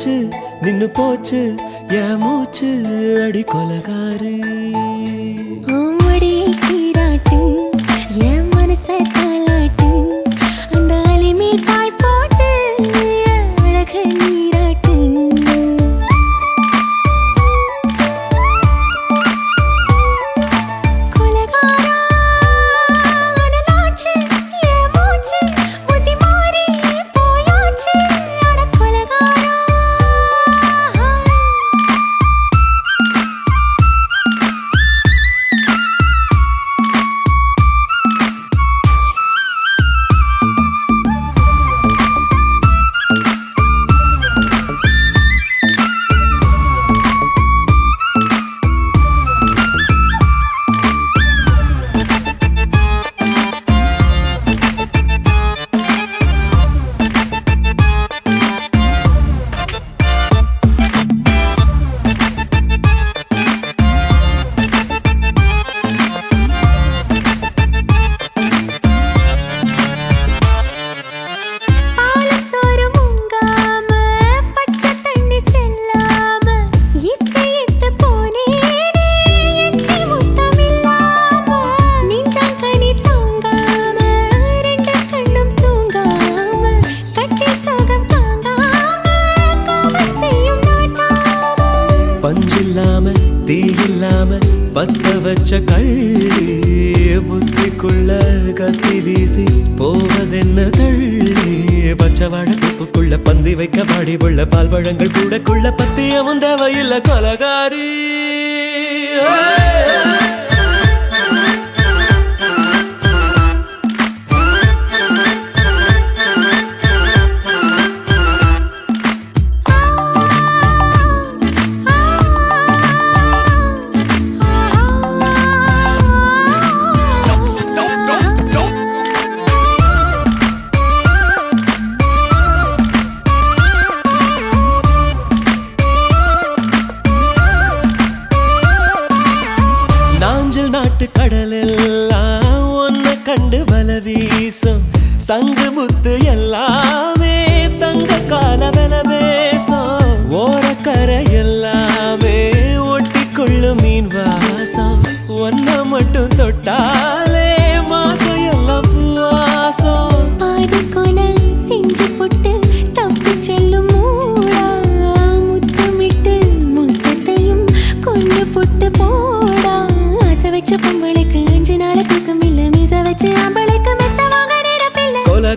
போச்சு நின்னு போச்சு என் மூச்சு அடி கொலகாரு.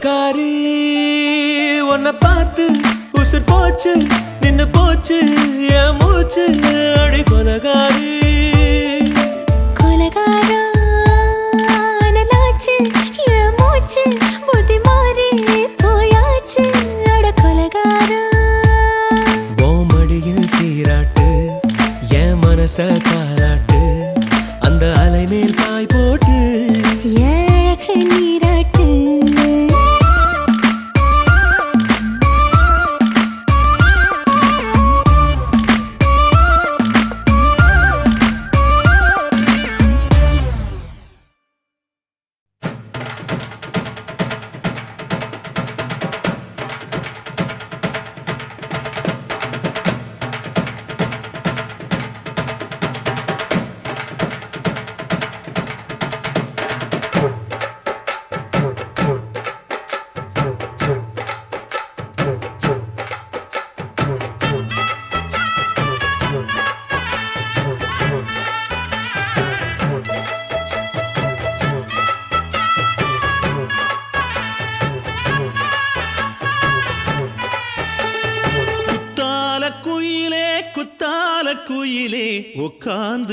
சொந்தக்காரி உன்னை பார்த்து உசுர் போச்சு நின்று போச்சு என் மூச்சு அடி கொலகாரி. கொலகாரா மூச்சு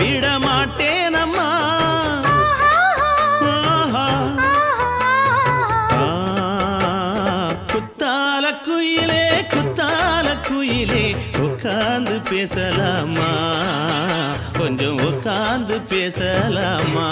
விடமாட்டேனம்மா. குத்தால குயிலே குத்தால குயிலே உட்காந்து பேசலாமா? கொஞ்சம் உட்காந்து பேசலாமா?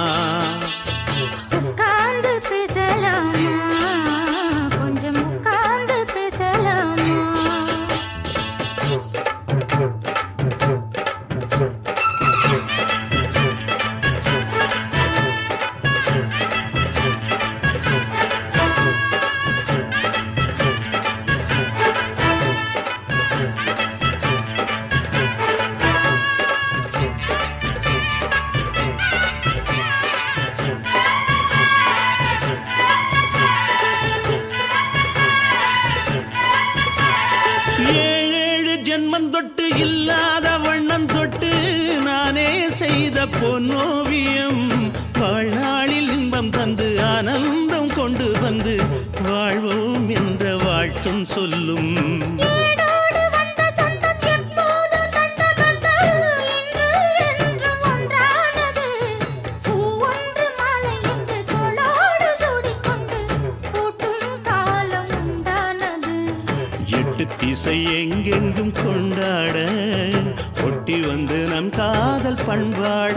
ஆசை எங்கெங்கும் கொண்டாட ஒட்டி வந்து நம் காதல் பண்பாட.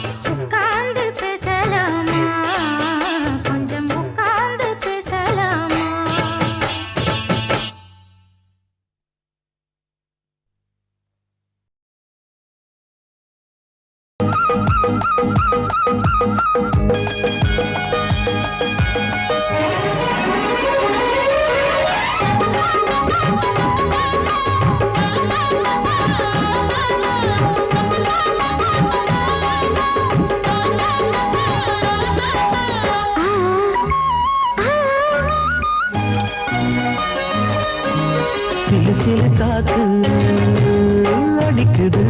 அணைக்குது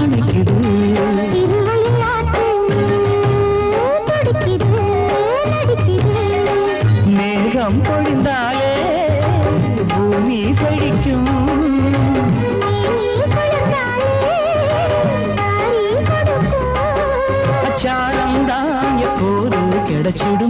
அணைக்குது. மேகம் பொழிந்தாலே பூமி செழிக்கும். சாரம் தான் எப்போது கிடைச்சிடும்.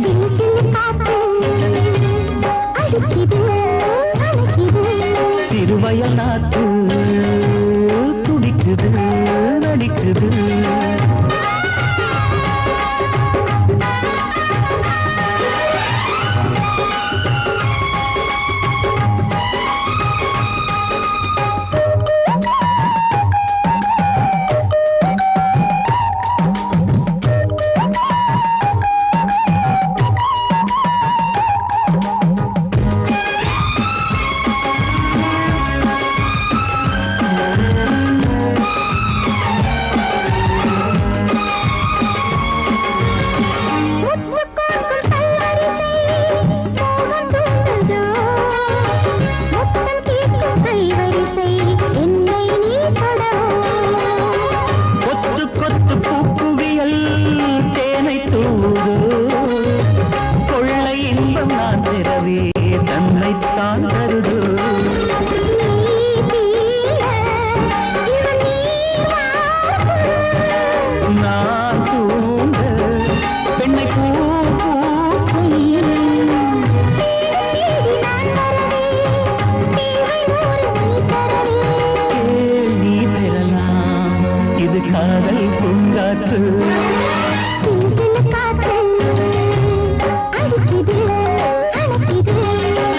இது காதல் பூங்காற்று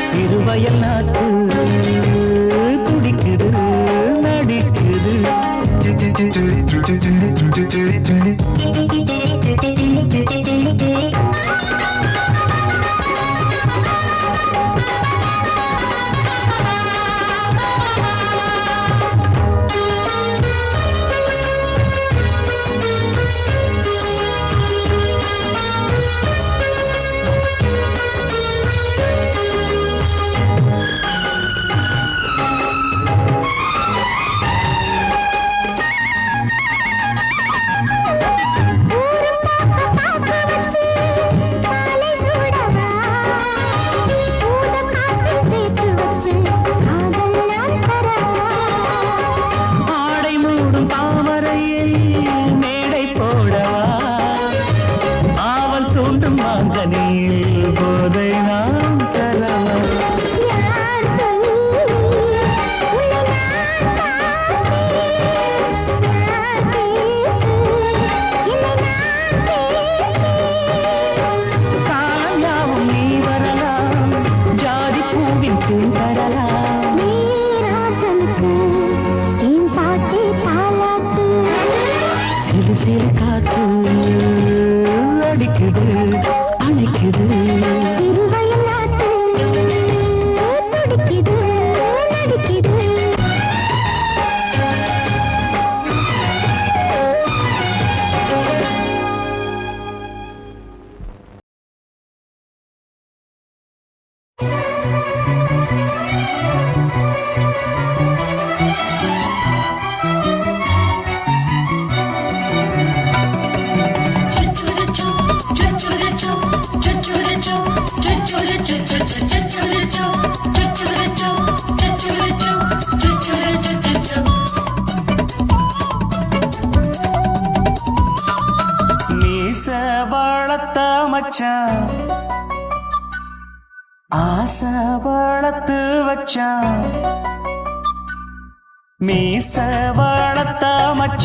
சிறுவயல் நாட்டு துடிக்குது நடிக்குது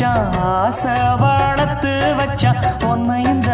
வச்சான் ஆசை வளர்த்து வச்சான் உண்மை இந்த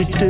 வட்ட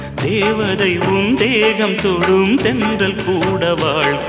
தேவதை உன் தேகம் தொடும் சென்றல் கூட வாழ்க.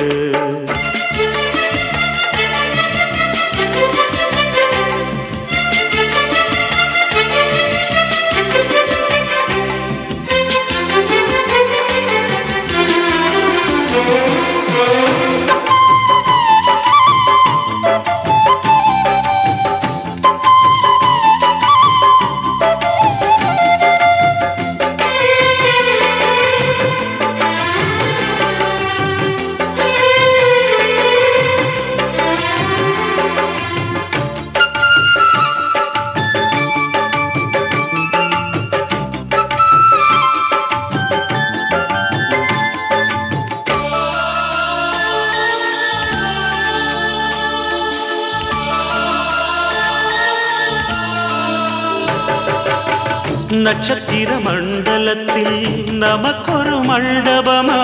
நட்சத்திர மண்டலத்தில் நமக்கொரு மண்டபமா?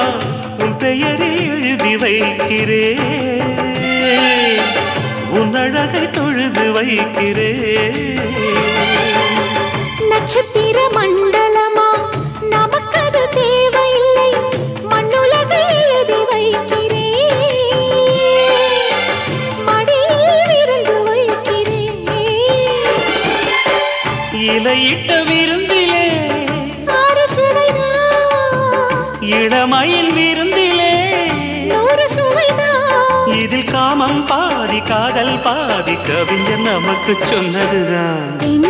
உன் பெயரில் எழுதி வைக்கிறே உன் அழகை தொழுது வைக்கிறே நட்சத்திர மண்டலமா நமக்கது தேவையில்லை. மண்ணுலகை எழுதி வைக்கிறேன். மடியில் விருந்து வைக்கிறேன். இலையிட்ட விருந்திலே இளமயில் விருந்திலே. இதில் காமம் பாதி காதல் பாதி. கவிஞர் நமக்கு சொன்னதுதான்.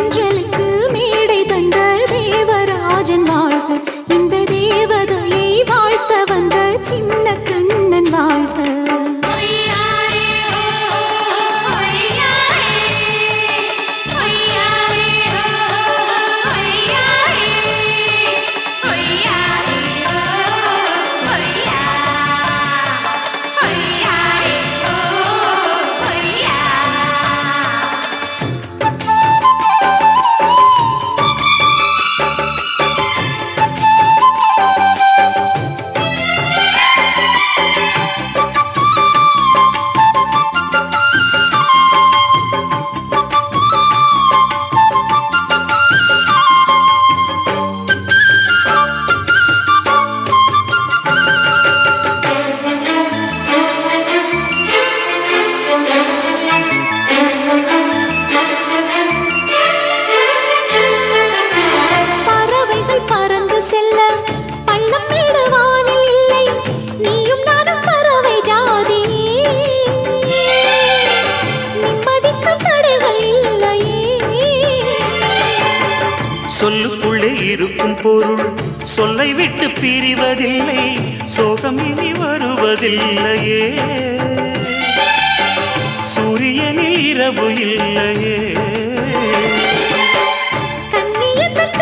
சொல்லுக்குள்ளே இருக்கும் பொருள் சொல்லை விட்டு பிரிவதில்லை சோகம் இனி வருவதில்லையே. சூரியனில் இரவு இல்லையே. கண்ணியத்தின்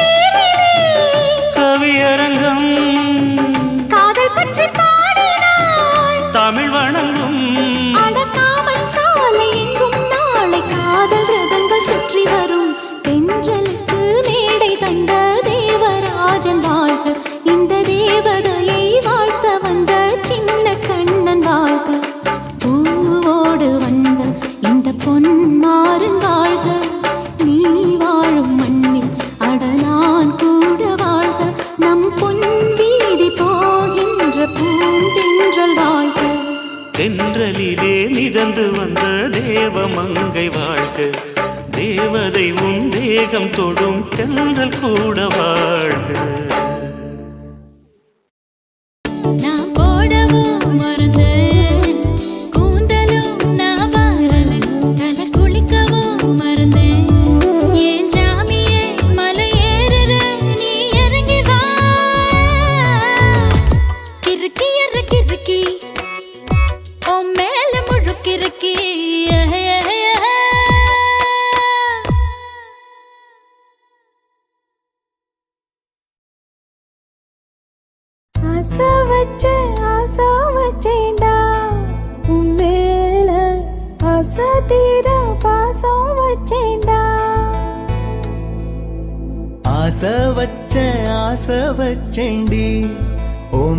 தேவ மங்கை வாழ்க. தேவதை உன் தேகம் தொடும் சென்றல் கூட வாழ்க.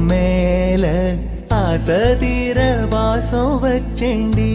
மேல அசதிர வாசம் வச்செண்டி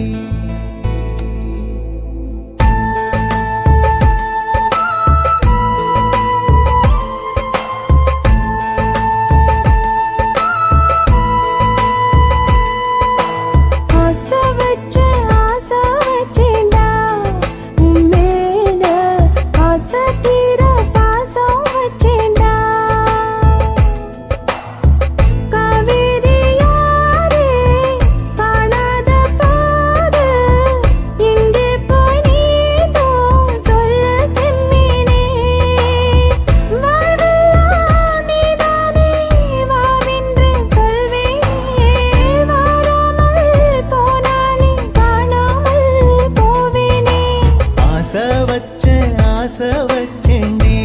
ஆச வச்சண்டி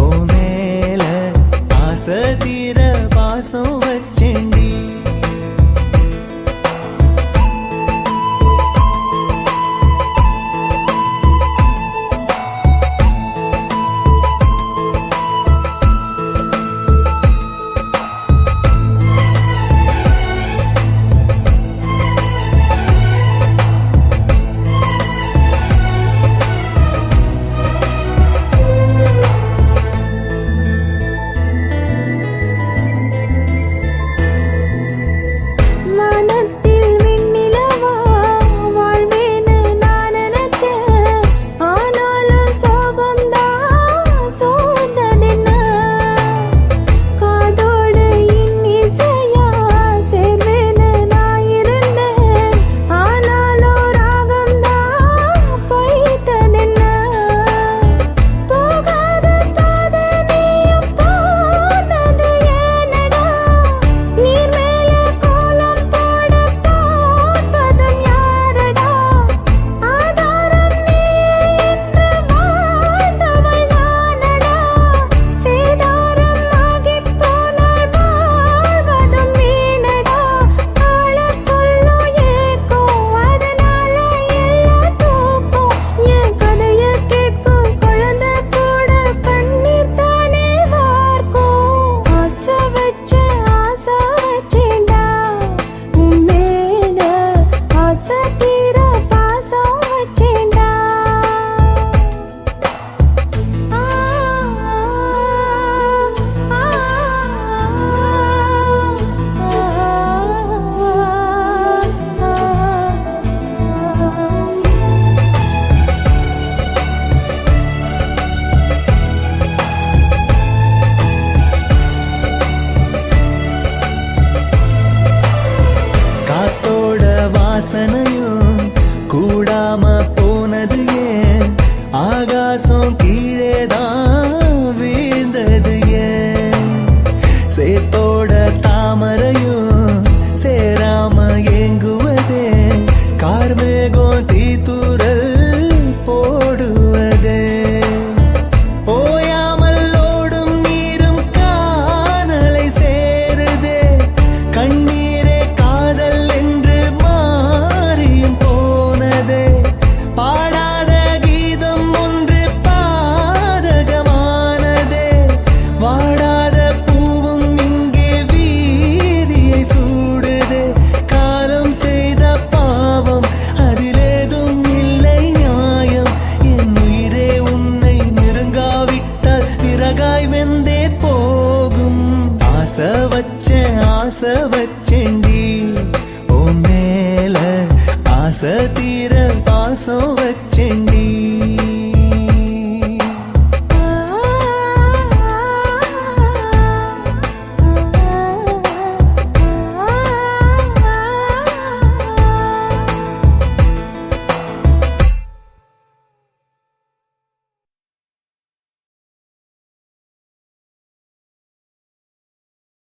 ஓ மேல ஆச பாசம்